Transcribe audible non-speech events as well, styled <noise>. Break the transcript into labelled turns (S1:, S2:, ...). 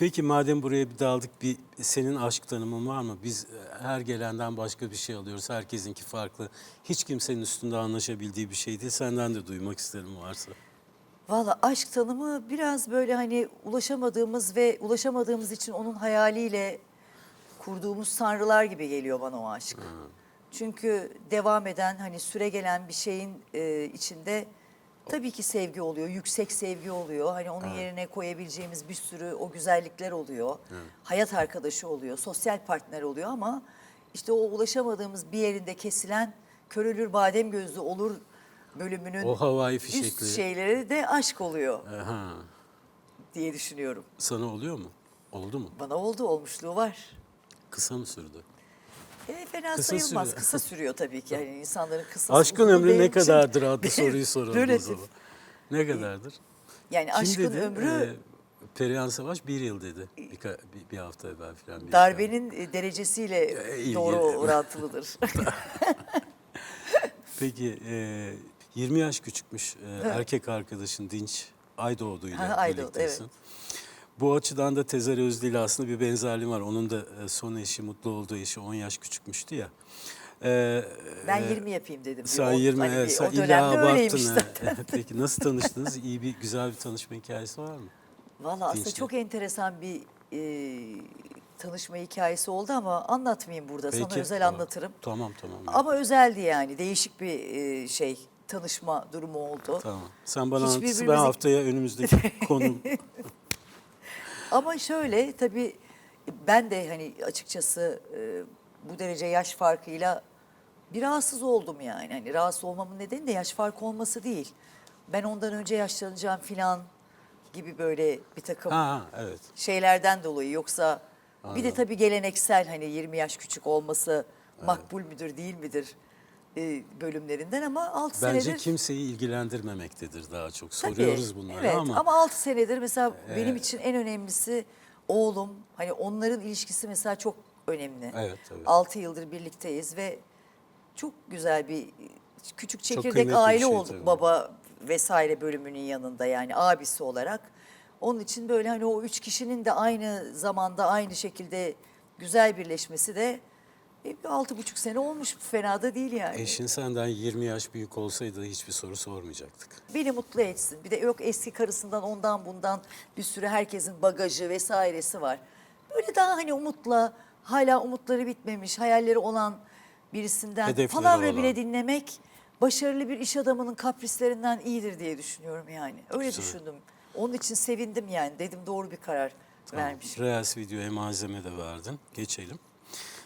S1: Peki madem buraya bir daldık bir senin aşk tanımın var mı? Biz e, her gelenden başka bir şey alıyoruz. Herkesinki farklı. Hiç kimsenin üstünde anlaşabildiği bir şey değil. Senden de duymak isterim varsa.
S2: Valla aşk tanımı biraz böyle hani ulaşamadığımız ve ulaşamadığımız için onun hayaliyle kurduğumuz tanrılar gibi geliyor bana o aşk. Çünkü devam eden hani süre gelen bir şeyin e, içinde tabii ki sevgi oluyor, yüksek sevgi oluyor. Hani onun yerine koyabileceğimiz bir sürü o güzellikler oluyor. Hayat arkadaşı oluyor, sosyal partner oluyor ama işte o ulaşamadığımız bir yerinde kesilen körülür badem gözlü olur bölümünün
S1: O havai
S2: üst
S1: fişekli.
S2: şeyleri de aşk oluyor
S1: Aha.
S2: diye düşünüyorum.
S1: Sana oluyor mu? Oldu mu?
S2: Bana oldu, olmuşluğu var.
S1: Kısa mı sürdü?
S2: E, fena
S1: Kısa
S2: sayılmaz.
S1: sürüyor.
S2: Kısa sürüyor tabii ki. Yani insanların kısa <laughs>
S1: Aşkın ömrü ne kadardır <laughs> adlı soruyu soralım o
S2: Relatif.
S1: zaman. Ne kadardır?
S2: Yani
S1: Kim
S2: aşkın
S1: dedi?
S2: ömrü
S1: Ee, Perihan Savaş bir yıl dedi. Bir, bir hafta evvel falan. bir
S2: darbenin e, derecesiyle
S1: E,
S2: doğru orantılıdır. <laughs>
S1: Peki e, 20 yaş küçükmüş e, erkek arkadaşın Dinç Aydoğdu ile
S2: Ha, Aydoğdu,
S1: birliktesin.
S2: evet.
S1: Bu açıdan da Tezer Özlü ile aslında bir benzerliği var. Onun da e, son eşi, mutlu olduğu eşi 10 yaş küçükmüştü ya. E,
S2: ben
S1: e,
S2: 20 yapayım dedim.
S1: Sen
S2: o-
S1: 20,
S2: hani
S1: evet, sen illa abarttın. <laughs> <laughs> Peki nasıl tanıştınız? İyi bir, güzel bir tanışma hikayesi var mı?
S2: Valla aslında çok enteresan bir e, tanışma hikayesi oldu ama anlatmayayım burada. Sana
S1: Peki,
S2: özel
S1: tamam.
S2: anlatırım.
S1: Tamam tamam.
S2: Ama özeldi yani. Değişik bir e, şey tanışma durumu oldu.
S1: Tamam. Sen bana anlatırsın. Ben haftaya önümüzdeki konu <laughs>
S2: Ama şöyle tabii ben de hani açıkçası e, bu derece yaş farkıyla bir rahatsız oldum yani. Hani rahatsız olmamın nedeni de yaş farkı olması değil. Ben ondan önce yaşlanacağım filan gibi böyle bir takım
S1: Ha evet.
S2: şeylerden dolayı yoksa bir de
S1: Anladım.
S2: tabii geleneksel hani 20 yaş küçük olması makbul müdür değil midir e, bölümlerinden ama 6
S1: Bence
S2: senedir
S1: kimseyi ilgilendirmemektedir daha çok.
S2: Tabii,
S1: Soruyoruz bunları
S2: evet.
S1: ama,
S2: ama 6 senedir mesela benim için en önemlisi oğlum. Hani onların ilişkisi mesela çok önemli.
S1: Evet, tabii.
S2: 6 yıldır birlikteyiz ve çok güzel bir küçük çekirdek aile
S1: şey
S2: olduk
S1: tabii.
S2: baba vesaire bölümünün yanında yani abisi olarak. Onun için böyle hani o üç kişinin de aynı zamanda aynı şekilde güzel birleşmesi de e, bir altı buçuk sene olmuş fena da değil yani.
S1: eşin senden 20 yaş büyük olsaydı hiçbir soru sormayacaktık.
S2: beni mutlu etsin. Bir de yok eski karısından ondan bundan bir sürü herkesin bagajı vesairesi var. Böyle daha hani umutla hala umutları bitmemiş hayalleri olan birisinden
S1: Hedefleri
S2: palavra
S1: olan.
S2: bile dinlemek başarılı bir iş adamının kaprislerinden iyidir diye düşünüyorum yani. Öyle
S1: Güzel.
S2: düşündüm. Onun için sevindim yani. Dedim doğru bir karar vermiş.
S1: Reels videoya malzeme de verdin. Geçelim.